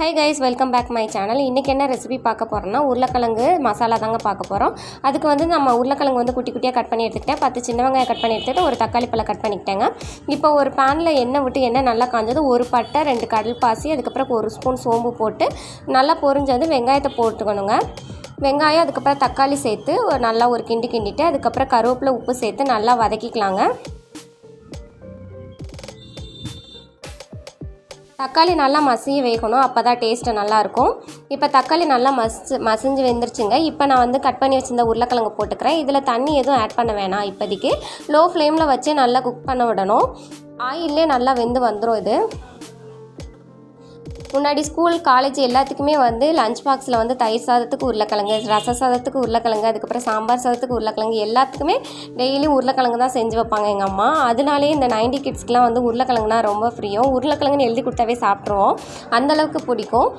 Hi guys welcome back my channel இன்றைக்கி என்ன recipe பார்க்க போகிறோம்னா உருளைக்கிழங்கு மசாலா தாங்க பார்க்க போகிறோம் அதுக்கு வந்து நம்ம உருளைக்கிழங்கு வந்து குட்டி குட்டியாக கட் பண்ணி எடுத்துக்கிட்டேன். பத்து சின்ன வெங்காயம் கட் பண்ணி எடுத்துகிட்டு ஒரு தக்காளி பழம் கட் பண்ணிக்கிட்டேங்க. இப்போ ஒரு பேனில் எண்ணெய் விட்டு எண்ணெய் நல்லா காஞ்சது ஒரு பட்டை ரெண்டு கடல் பாசி அதுக்கப்புறம் ஒரு ஸ்பூன் சோம்பு போட்டு நல்லா பொரிஞ்சது வெங்காயத்தை போட்டுக்கணுங்க. வெங்காயம் அதுக்கப்புறம் தக்காளி சேர்த்து ஒரு நல்லா ஒரு கிண்டி கிண்டிட்டு அதுக்கப்புறம் கருவேப்பிலை உப்பு சேர்த்து நல்லா வதக்கிக்கலாங்க. தக்காளி நல்லா மசிய வேகணும் அப்போ தான் டேஸ்ட்டு நல்லாயிருக்கும். இப்போ தக்காளி நல்லா மசி மசிஞ்சு வெந்துருச்சுங்க. இப்போ நான் வந்து கட் பண்ணி வச்சுருந்த உருளைக்கிழங்கு போட்டுக்கிறேன். இதில் தண்ணி எதுவும் ஆட் பண்ண வேணாம் இப்போதைக்கு. லோ ஃப்ளேமில் வச்சு நல்லா குக் பண்ண விடணும். ஆயிலே நல்லா வெந்து வந்துடும் இது. முன்னாடி ஸ்கூல் காலேஜ் எல்லாத்துக்குமே வந்து லஞ்ச் பாக்ஸில் வந்து தயிர் சாதத்துக்கு உருளைக்கிழங்கு ரச சாதத்துக்கு உருளைக்கிழங்கு அதுக்கப்புறம் சாம்பார் சாதத்துக்கு உருளைக்கிழங்கு எல்லாத்துக்குமே டெய்லி உருளைக்கிழங்கு தான் செஞ்சு வைப்பாங்க எங்கள் அம்மா. அதனாலே இந்த நைன்டி கிட்ஸ்க்குலாம் வந்து உருளைக்கிழங்குனா ரொம்ப ஃப்ரீயும் உருளைக்கிழங்குன்னு எழுதி கொடுத்தாவே சாப்பிட்ருவோம் அந்தளவுக்கு பிடிக்கும்.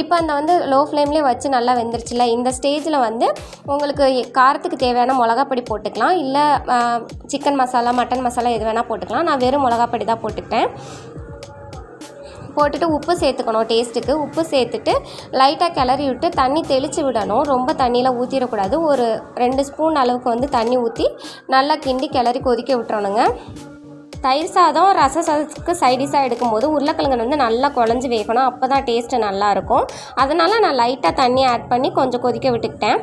இப்போ அந்த வந்து லோ ஃப்ளேம்லேயே வச்சு நல்லா வெந்துருச்சுல இந்த ஸ்டேஜில் வந்து உங்களுக்கு காரத்துக்கு தேவையான மிளகாப்பொடி போட்டுக்கலாம். இல்லை சிக்கன் மசாலா மட்டன் மசாலா எது வேணால் போட்டுக்கலாம். நான் வெறும் மிளகாப்பொடி தான் போட்டுக்கிட்டேன் போட்டுட்டு உப்பு சேர்த்துக்கணும் டேஸ்ட்டுக்கு உப்பு சேர்த்துட்டு லைட்டாக கிளறி விட்டு தண்ணி தெளித்து விடணும். ரொம்ப தண்ணியெலாம் ஊற்றிடக்கூடாது ஒரு ரெண்டு ஸ்பூன் அளவுக்கு வந்து தண்ணி ஊற்றி நல்லா கிண்டி கிளறி கொதிக்க விட்டுறணுங்க. தயிர் சாதம் ரச சாதத்துக்கு சைடிஷாக எடுக்கும்போது உருளைக்கிழங்கு வந்து நல்லா குழஞ்சி வேகணும். அப்போ தான் டேஸ்ட்டு நல்லாயிருக்கும் அதனால் நான் லைட்டாக தண்ணி ஆட் பண்ணி கொஞ்சம் கொதிக்க விட்டுக்கிட்டேன்.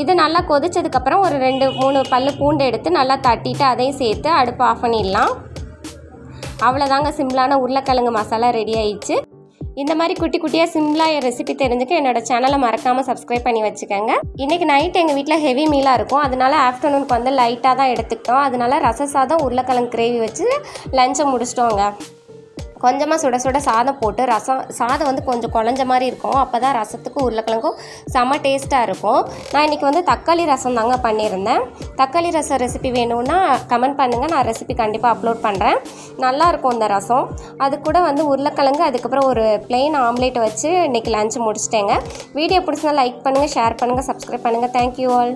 இது நல்லா கொதிச்சதுக்கப்புறம் ஒரு ரெண்டு மூணு பல் பூண்டு எடுத்து நல்லா தட்டிட்டு அதையும் சேர்த்து அடுப்பு ஆஃப் பண்ணிடலாம். அவ்வளோதாங்க சிம்பிளான உருளைக்கிழங்கு மசாலா ரெடி ஆயிடுச்சு. இந்த மாதிரி குட்டி குட்டியாக சிம்பிளாக ரெசிபி தெரிஞ்சுக்க என்னோட சேனலை மறக்காமல் சப்ஸ்கிரைப் பண்ணி வச்சுக்கோங்க. இன்றைக்கி நைட் எங்கள் வீட்டில் ஹெவி மீலாக இருக்கும். அதனால ஆஃப்டர்நூனுக்கு வந்து லைட்டாக தான் எடுத்துக்கிட்டோம். அதனால ரச சாதம் உருளைக்கிழங்கு கிரேவி வச்சு லஞ்சை முடிச்சிட்டோங்க. கொஞ்சமாக சுட சுட சாதம் போட்டு ரசம் சாதம் வந்து கொஞ்சம் குழஞ்ச மாதிரி இருக்கும். அப்போ தான் ரசத்துக்கும் உருளைக்கிழங்கும் செம்ம டேஸ்ட்டாக இருக்கும். நான் இன்றைக்கி வந்து தக்காளி ரசம் தாங்க பண்ணியிருந்தேன். தக்காளி ரசம் ரெசிபி வேணும்னா கமெண்ட் பண்ணுங்கள் நான் ரெசிபி கண்டிப்பாக அப்லோட் பண்ணுறேன் நல்லாயிருக்கும் இந்த ரசம். அது கூட வந்து உருளைக்கிழங்கு அதுக்கப்புறம் ஒரு பிளெயின் ஆம்லேட் வச்சு இன்றைக்கி லஞ்ச் முடிச்சிட்டேங்க. வீடியோ பிடிச்சிருந்தா லைக் பண்ணுங்கள் ஷேர் பண்ணுங்கள் சப்ஸ்கிரைப் பண்ணுங்கள் தேங்க்யூ ஆல்